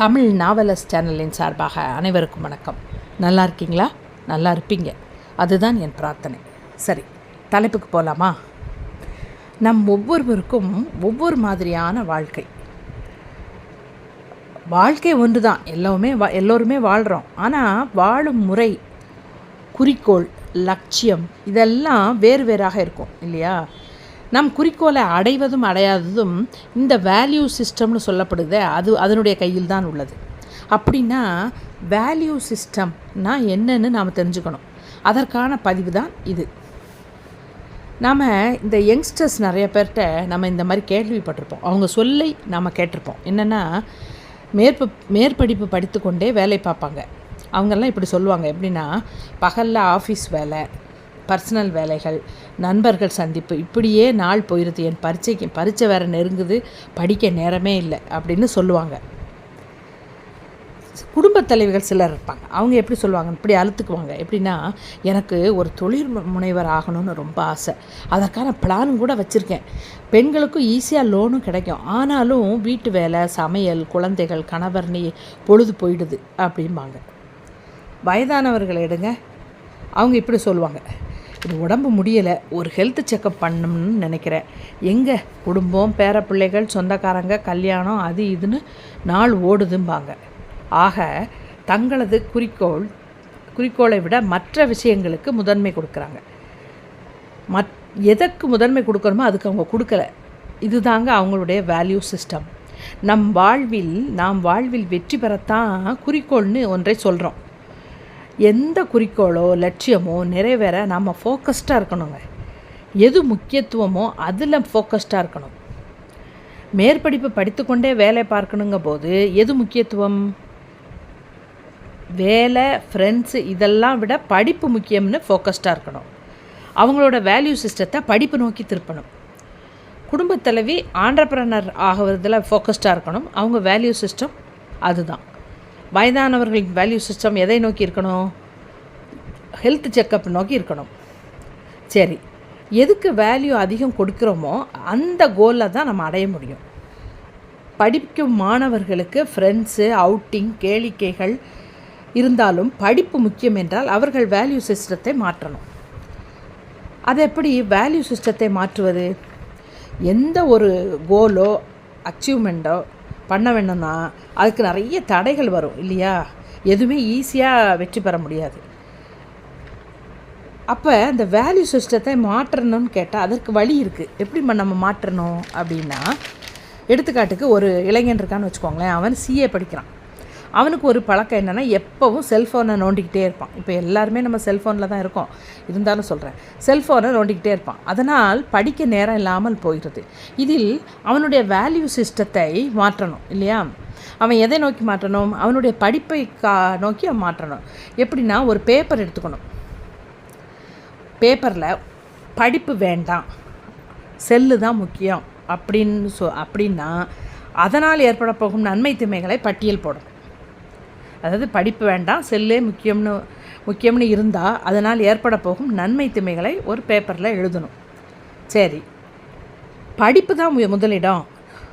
தமிழ் நாவலஸ் சேனலின் சார்பாக அனைவருக்கும் வணக்கம். நல்லா இருக்கீங்களா? நல்லா இருப்பீங்க. அதுதான் என் பிரார்த்தனை. சரி தலைப்புக்கு போகலாமா நம் ஒவ்வொருவருக்கும் ஒவ்வொரு மாதிரியான வாழ்க்கை. வாழ்க்கை ஒன்று தான் எல்லோருமே வா எல்லோருமே வாழ்கிறோம் ஆனால் வாழும் முறை குறிக்கோள் லட்சியம் இதெல்லாம் வேறு வேறாக இருக்கும் இல்லையா? நம் குறிக்கோளை அடைவதும் அடையாததும் இந்த வேல்யூ சிஸ்டம்னு சொல்லப்படுது. அது அதனுடைய கையில் தான் உள்ளது. அப்படின்னா வேல்யூ சிஸ்டம்னா என்னன்னு நாம் தெரிஞ்சுக்கணும். அதற்கான பதிவு தான் இது. நாம் இந்த யங்ஸ்டர்ஸ் நிறைய பேர்கிட்ட நம்ம இந்த மாதிரி கேள்விப்பட்டிருப்போம். அவங்க சொல்லை நாம் கேட்டிருப்போம். என்னென்னா மேற்ப மேற்படிப்பு படித்துக்கொண்டே வேலை பார்ப்பாங்க. அவங்கெல்லாம் இப்படி சொல்லுவாங்க. எப்படின்னா பகலில் ஆஃபீஸ் வேலை பர்சனல் வேலைகள் நண்பர்கள் சந்திப்பு இப்படியே நாள் போயிடுது என் பரீட்சைக்கு பரீட்சை வேறு நெருங்குது படிக்க நேரமே இல்லை அப்படின்னு சொல்லுவாங்க. குடும்பத் தலைவிகள் சிலர் இருப்பாங்க. அவங்க எப்படி சொல்லுவாங்க? இப்படி அழுத்துக்குவாங்க. எப்படின்னா எனக்கு ஒரு தொழில் முனைவர் ஆகணும்னு ரொம்ப ஆசை. அதற்கான பிளான் கூட வச்சுருக்கேன். பெண்களுக்கும் ஈஸியாக லோனும் கிடைக்கும். ஆனாலும் வீட்டு வேலை சமையல் குழந்தைகள் கணவர் நீ பொழுது போயிடுது அப்படிம்பாங்க. வயதானவர்களை எடுங்க. அவங்க இப்படி சொல்லுவாங்க. உடம்பு முடியலை ஒரு ஹெல்த் செக்கப் பண்ணணும்னு நினைக்கிறேன். எங்கே குடும்பம் பேர பிள்ளைகள் சொந்தக்காரங்க கல்யாணம் அது இதுன்னு நாள் ஓடுதும்பாங்க. ஆக தங்களது குறிக்கோள் குறிக்கோளை விட மற்ற விஷயங்களுக்கு முதன்மை கொடுக்குறாங்க. மத் எதற்கு முதன்மை கொடுக்கணுமோ அதுக்கு அவங்க கொடுக்கல. இதுதாங்க அவங்களுடைய வேல்யூ சிஸ்டம் நம் வாழ்வில் நாம் வாழ்வில் வெற்றி பெறத்தான் குறிக்கோள்னு ஒன்றை சொல்கிறோம் எந்த குறிக்கோளோ லட்சியமோ நிறைவேற நம்ம ஃபோக்கஸ்டாக இருக்கணுங்க. எது முக்கியத்துவமோ அதில் ஃபோக்கஸ்டாக இருக்கணும். மேற்படிப்பு படித்துக்கொண்டே வேலை பார்க்கணுங்க போது எது முக்கியத்துவம்? வேலை ஃப்ரெண்ட்ஸு இதெல்லாம் விட படிப்பு முக்கியம்னு ஃபோக்கஸ்டாக இருக்கணும். அவங்களோட வேல்யூ சிஸ்டத்தை படிப்பு நோக்கி திருப்பணும். குடும்பத் தலைவி ஆண்டர்பிரனர் ஆகிறதுல ஃபோக்கஸ்டாக இருக்கணும். அவங்க வேல்யூ சிஸ்டம் அதுதான். வயதானவர்களின் வேல்யூ சிஸ்டம் எதை நோக்கி இருக்கணும்? ஹெல்த் செக்கப் நோக்கி இருக்கணும். சரி எதுக்கு வேல்யூ அதிகம் கொடுக்குறோமோ அந்த கோலில் தான் நம்ம அடைய முடியும். படிக்கும் மாணவர்களுக்கு ஃப்ரெண்ட்ஸு அவுட்டிங் கேளிக்கைகள் இருந்தாலும் படிப்பு முக்கியம் என்றால் அவர்கள் வேல்யூ சிஸ்டத்தை மாற்றணும். அது எப்படி வேல்யூ சிஸ்டத்தை மாற்றுவது? எந்த ஒரு கோலோ அச்சீவ்மெண்ட்டோ பண்ண வேணும்னா அதுக்கு நிறைய தடைகள் வரும் இல்லையா? எதுவுமே ஈஸியாக வெற்றி பெற முடியாது. அப்போ இந்த வேல்யூ சிஸ்டத்தை மாற்றணும்னு கேட்டால் அதற்கு வழி இருக்குது எப்படி நம்ம மாற்றணும் அப்படின்னா எடுத்துக்காட்டுக்கு ஒரு இளைஞன் இருக்கான்னு வச்சுக்கோங்களேன். அவன் சிஏ படிக்கிறான். அவனுக்கு ஒரு பழக்கம் என்னென்னா எப்போவும் செல்ஃபோனை நோண்டிக்கிட்டே இருப்பான். இப்போ எல்லாருமே நம்ம செல்ஃபோனில் தான் இருக்கோம். இருந்தாலும் சொல்கிறேன் செல்ஃபோனை நோண்டிக்கிட்டே இருப்பான். அதனால் படிக்க நேரம் இல்லாமல் போகிறது இதில் அவனுடைய வேல்யூ சிஸ்டத்தை மாற்றணும் இல்லையா? அவன் எதை நோக்கி மாற்றணும்? அவனுடைய படிப்பை கா நோக்கி அவன் மாற்றணும். எப்படின்னா ஒரு பேப்பர் எடுத்துக்கணும். பேப்பரில் படிப்பு வேண்டாம். செல்லு தான் முக்கியம். அப்படின்னு சொ அப்படின்னா அதனால் ஏற்பட போகும் நன்மை தீமைகளை பட்டியல் போடும். அதாவது படிப்பு வேண்டாம் செல்லே முக்கியம்னு முக்கியம்னு இருந்தால் அதனால் ஏற்பட போகும் நன்மை தீமைகளை ஒரு பேப்பரில் எழுதணும். சரி. படிப்பு தான் மு- முதலிடம்.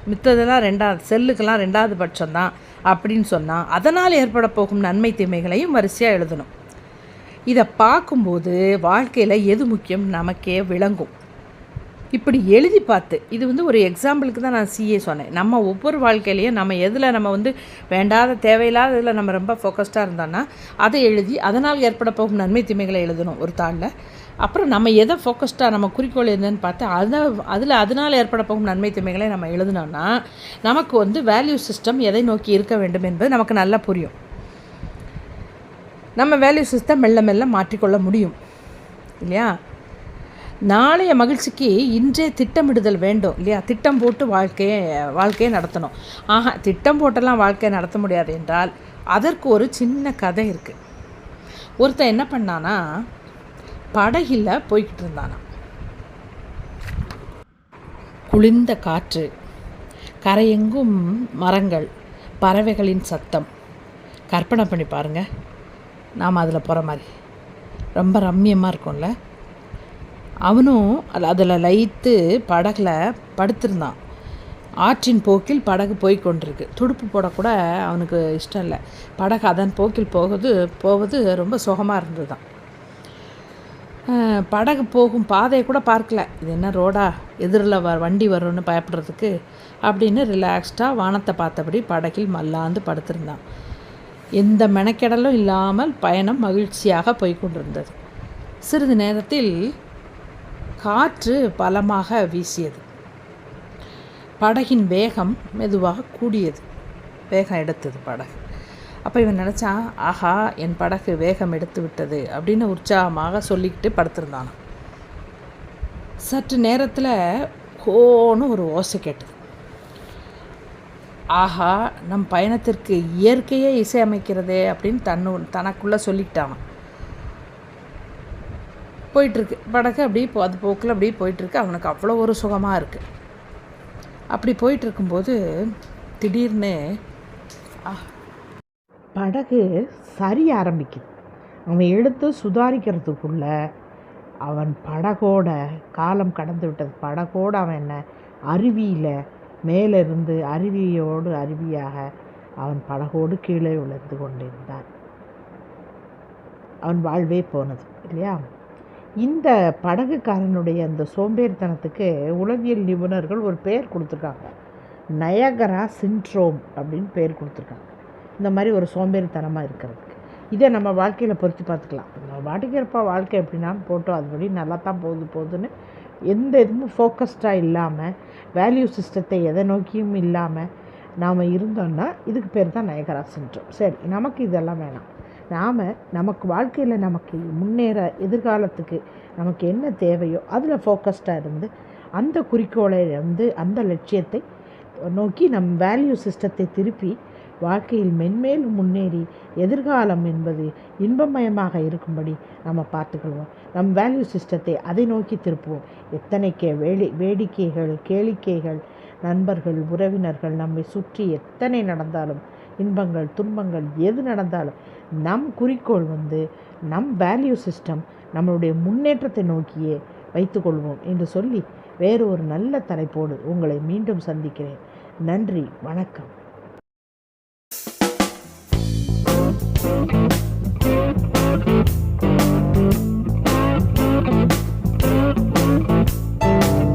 மித்ததெல்லாம் ரெண்டாவது செல்லுக்கெல்லாம் ரெண்டாவது பட்சம்தான் அப்படின்னு சொன்னால் அதனால் ஏற்பட போகும் நன்மை தீமைகளையும் வரிசையாக எழுதணும். இதை பார்க்கும்போது வாழ்க்கையில் எது முக்கியம்? நமக்கே விளங்கும். இப்படி எழுதி பார்த்து இது வந்து ஒரு எக்ஸாம்பிளுக்கு தான் நான் சிஏ சொன்னேன். நம்ம ஒவ்வொரு வாழ்க்கையிலையும் நம்ம எதில் நம்ம வந்து வேண்டாத தேவையில்லாத இதில் நம்ம ரொம்ப ஃபோக்கஸ்டாக இருந்தோன்னா அதை எழுதி அதனால் ஏற்பட போகும் நன்மை தீமைகளை எழுதணும் ஒரு தாளில். அப்புறம் நம்ம எதை ஃபோக்கஸ்டாக நம்ம குறிக்கோள் என்னன்னு பார்த்து அதை அதில் அதனால் ஏற்பட போகும் நன்மை தீமைகளை நம்ம எழுதினோன்னா நமக்கு வந்து வேல்யூ சிஸ்டம் எதை நோக்கி இருக்க வேண்டும் என்பது நமக்கு நல்லா புரியும். நம்ம வேல்யூ சிஸ்டம் மெல்ல மெல்ல மாற்றிக்கொள்ள முடியும். இல்லையா? நாளைய மகிழ்ச்சிக்கு இன்றே திட்டமிடுதல் வேண்டும் இல்லையா? திட்டம் போட்டு வாழ்க்கையை வாழ்க்கையை நடத்தணும். ஆஹா திட்டம் போட்டெல்லாம் வாழ்க்கையை நடத்த முடியாது என்றால் அதற்கு ஒரு சின்ன கதை இருக்குது ஒருத்தன் என்ன பண்ணானா படகில் போய்கிட்டு இருந்தானா குளிர்ந்த காற்று கரையெங்கும் மரங்கள் பறவைகளின் சத்தம். கற்பனை பண்ணி பாருங்க. நாம் அதில் போகிற மாதிரி. ரொம்ப ரம்மியமாக இருக்கும்ல? அவனும் அதில் லைத்து படகுல படுத்திருந்தான். ஆற்றின் போக்கில் படகு போய் கொண்டிருக்கு. துடுப்பு போடக்கூட அவனுக்கு இஷ்டம் இல்லை. படகு அதன் போக்கில் போகுது போவது ரொம்ப சுகமாக இருந்தது தான் படகு போகும் பாதையை கூட பார்க்கல. இது என்ன ரோடா? எதிரில் வ வண்டி வரும்னு பயப்படுறதுக்கு அப்படின்னு ரிலாக்ஸ்டாக வானத்தை பார்த்தபடி படகில் மல்லாந்து படுத்திருந்தான். எந்த மெனக்கெடலும் இல்லாமல் பயணம் மகிழ்ச்சியாக போய்கொண்டிருந்தது சிறிது நேரத்தில் காற்று பலமாக வீசியது. படகின் வேகம் மெதுவாக கூடியது. வேகம் எடுத்தது படகு. அப்போ இவன் நினச்சான் ஆஹா என் படகு வேகம் எடுத்து விட்டது அப்படின்னு உற்சாகமாக சொல்லிக்கிட்டு படுத்திருந்தான். சற்று நேரத்தில் கோன்னு ஒரு ஓசை கேட்டது. ஆஹா நம் பயணத்திற்கு இயற்கையே இசையமைக்கிறதே அப்படின்னு தன்னு தனக்குள்ளே சொல்லிக்கிட்டான் போயிட்டுருக்கு. படகு அப்படியே அது போக்கில் அப்படியே போயிட்டுருக்கு. அவனுக்கு அவ்வளோ ஒரு சுகமாக இருக்குது அப்படி போயிட்டுருக்கும்போது திடீர்னு படகு சரி ஆரம்பிக்குது. அவன் எடுத்து சுதாரிக்கிறதுக்குள்ள அவன் படகோட காலம் கடந்து விட்டது. படகோடு அவன் என்ன? அருவியில் மேலிருந்து அருவியோடு அருவியாக அவன் படகோடு கீழே உழந்து கொண்டிருந்தான். அவன் வாழ்வே போனது இல்லையா? இந்த படகுக்காரனுடைய அந்த சோம்பேறித்தனத்துக்கு உளவியல் நிபுணர்கள் ஒரு பெயர் கொடுத்துருக்காங்க. நயகரா சின்ட்ரோம் அப்படின்னு பெயர் கொடுத்துருக்காங்க. இந்த மாதிரி ஒரு சோம்பேறித்தனமாக இருக்கிறதுக்கு. இதை நம்ம வாழ்க்கையில் பொறுத்து பார்த்துக்கலாம். நம்ம வாட்டிக்கிறப்ப வாழ்க்கை எப்படின்னாலும் போட்டோம் அதுபடி நல்லா தான் போகுது போகுதுன்னு எந்த இதுவும் ஃபோக்கஸ்டாக இல்லாமல் வேல்யூ சிஸ்டத்தை எதை நோக்கியும் இல்லாமல் நாம் இருந்தோன்னா இதுக்கு பேர் தான் நயகரா சின்ட்ரோம் சரி நமக்கு இதெல்லாம் வேணாம். நாம் நமக்கு வாழ்க்கையில் நமக்கு முன்னேற எதிர்காலத்துக்கு நமக்கு என்ன தேவையோ அதில் ஃபோக்கஸ்டாக இருந்து அந்த குறிக்கோளை வந்து அந்த லட்சியத்தை நோக்கி நம் வேல்யூ சிஸ்டத்தை திருப்பி வாழ்க்கையில் மென்மேலும் முன்னேறி எதிர்காலம் என்பது இன்பமயமாக இருக்கும்படி நம்ம பார்த்துக்கொள்வோம். நம் வேல்யூ சிஸ்டத்தை அதை நோக்கி திருப்புவோம். எத்தனைக்கே வேடி வேடிக்கைகள் கேளிக்கைகள் நண்பர்கள் உறவினர்கள் நம்மை சுற்றி எத்தனை நடந்தாலும் இன்பங்கள் துன்பங்கள் எது நடந்தாலும் நம் குறிக்கோள் வந்து நம் வேல்யூ சிஸ்டம் நம்மளுடைய முன்னேற்றத்தை நோக்கியே வைத்துக்கொள்வோம் என்று சொல்லி வேறு ஒரு நல்ல தலைப்போடு உங்களை மீண்டும் சந்திக்கிறேன். நன்றி வணக்கம்.